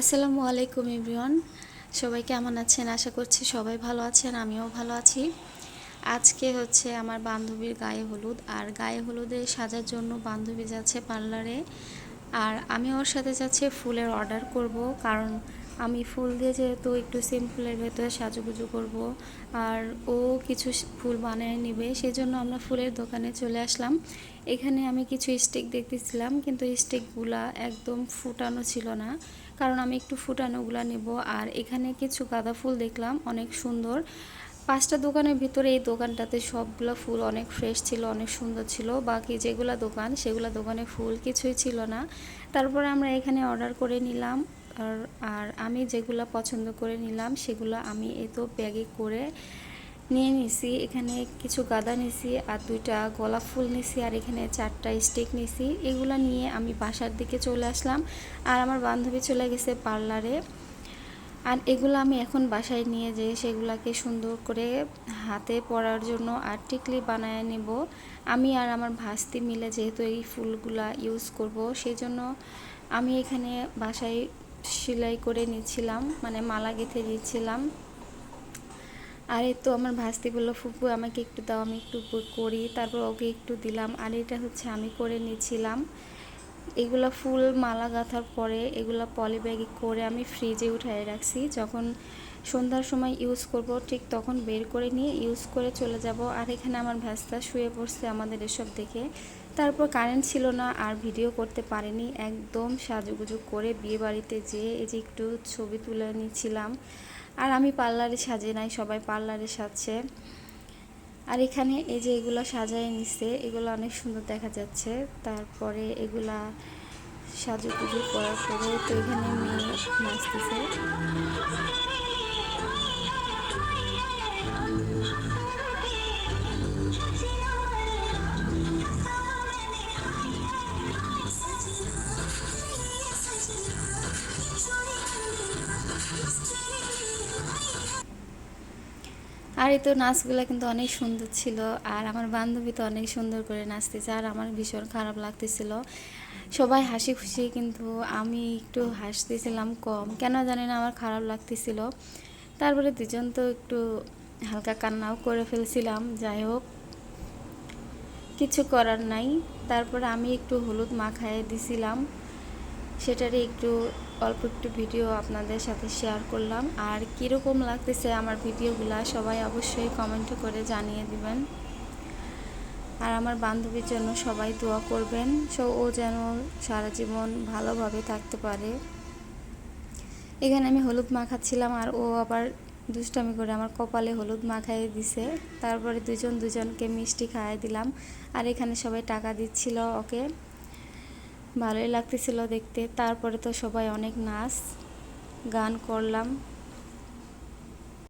আসসালামু আলাইকুম ইব্রিয়ন সবাই কেমন আছেন? আশা করছি সবাই ভালো আছেন, আমিও ভালো আছি। আজকে হচ্ছে আমার বান্ধবীর গায়ে হলুদ, আর গায়ে হলুদে সাজার জন্য বান্ধবী যাচ্ছে পার্লারে। আর আমি ওর সাথে যাচ্ছে ফুলের অর্ডার করব, কারণ আমি ফুল দিয়ে যেহেতু একটু সিম্পলের ভেতরে সাজুগুজু করব, আর ও কিছু ফুল বানিয়ে নিবে, সেজন্য আমরা ফুলের দোকানে চলে আসলাম। এখানে আমি কিছু স্টিক দেখতেছিলাম, কিন্তু স্টিকগুলা একদম ফুটানো ছিল না। কারণ আমি একটু ফুটানোগুলো নেব, আর এখানে কিছু গাঁদা ফুল দেখলাম, অনেক সুন্দর। পাঁচটা দোকানের ভিতরে এই দোকানটাতে সবগুলো ফুল অনেক ফ্রেশ ছিল, অনেক সুন্দর ছিল। বাকি যেগুলো দোকান, সেগুলো দোকানে ফুল কিছুই ছিল না। তারপরে আমরা এখানে অর্ডার করে নিলাম। আর আর আমি যেগুলো পছন্দ করে নিলাম, সেগুলো আমি এই তো ব্যাগে করে নিয়ে নিছি। এখানে কিছু গাদা নিছি আর দুইটা গোলাপ ফুল নিছি আর এখানে চারটা স্টিক নিছি। এগুলো নিয়ে আমি বাসার দিকে চলে আসলাম আর আমার বান্ধবী চলে গেছে পার্লারে। আর এগুলো আমি এখন বাসায় নিয়ে যেয়ে সেগুলাকে সুন্দর করে হাতে পরার জন্য আর টিকলি বানায় নেব। আমি আর আমার ভাস্তি মিলে যেহেতু এই ফুলগুলা ইউজ করব সেই জন্য আমি এখানে বাসায় সেলাই করে নিয়েছিলাম মানে মালা গেঁথে দিয়েছিলাম। আর এই তো আমার ভাস্তি বলল, ফুপু, আমাকে একটু দাও, আমি একটু করি। তারপর ওকে একটু দিলাম। আর এটা হচ্ছে আমি করে নিয়েছিলাম। এগুলা ফুল মালা গাঁথার পরে, এগুলা পলি ব্যাগে করে আমি ফ্রিজে উঠায় রাখছি। যখন সন্ধ্যার সময় ইউজ করব, ঠিক তখন বের করে নিয়ে ইউজ করে চলে যাব। আর এখানে আমার ভ্যাস্তা শুয়ে পড়ছে আমাদের এসব দেখে। তারপর কারেন্ট ছিল না, আর ভিডিও করতে পারিনি। একদম সাজুগুজু করে বিয়ে বাড়িতে যেয়ে এই যে একটু ছবি তুলে নিয়েছিলাম। আর আমি পার্লারে সাজে নাই, সবাই পার্লারে সাজছে। আর এখানে এই যে এগুলো সাজায় নিছে, এগুলো অনেক সুন্দর দেখা যাচ্ছে। তারপরে এগুলা সাজুগুজু করার পরে তো এখানে মেয়ে নাচতেছে। আর এই তো নাচগুলো কিন্তু অনেক সুন্দর ছিল, আর আমার বান্ধবী তো অনেক সুন্দর করে নাচতেছে, আর আমার ভীষণ খারাপ লাগতেছিল। সবাই হাসি খুশি, কিন্তু আমি একটু হাসতেছিলাম কম, কেন জানি না আমার খারাপ লাগতেছিল। তারপরে দুজন তো একটু হালকা কান্নাও করে ফেলছিলাম, যাই হোক। কিছু করার নাই, তারপরে আমি একটু হলুদ মাখায় দিছিলাম। সেটারই একটু, অল্প একটু ভিডিও আপনাদের সাথে শেয়ার করলাম। আর কীরকম লাগতেছে আমার ভিডিওগুলা, সবাই অবশ্যই কমেন্ট করে জানিয়ে দিবেন। আর আমার বান্ধবীর জন্য সবাই দোয়া করবেন, সো ও যেন সারা জীবন ভালোভাবে থাকতে পারে। এখানে আমি হলুদ মাখাচ্ছিলাম, আর ও আবার দুষ্টামি করে আমার কপালে হলুদ মাখাইয়ে দিছে। তারপরে দুজন দুজনকে মিষ্টি খাইয়ে দিলাম। আর এখানে সবাই টাকা দিচ্ছিল ওকে। ভালোই লাগতেছিল দেখতে। তারপরে তো সবাই অনেক নাচ গান করলাম।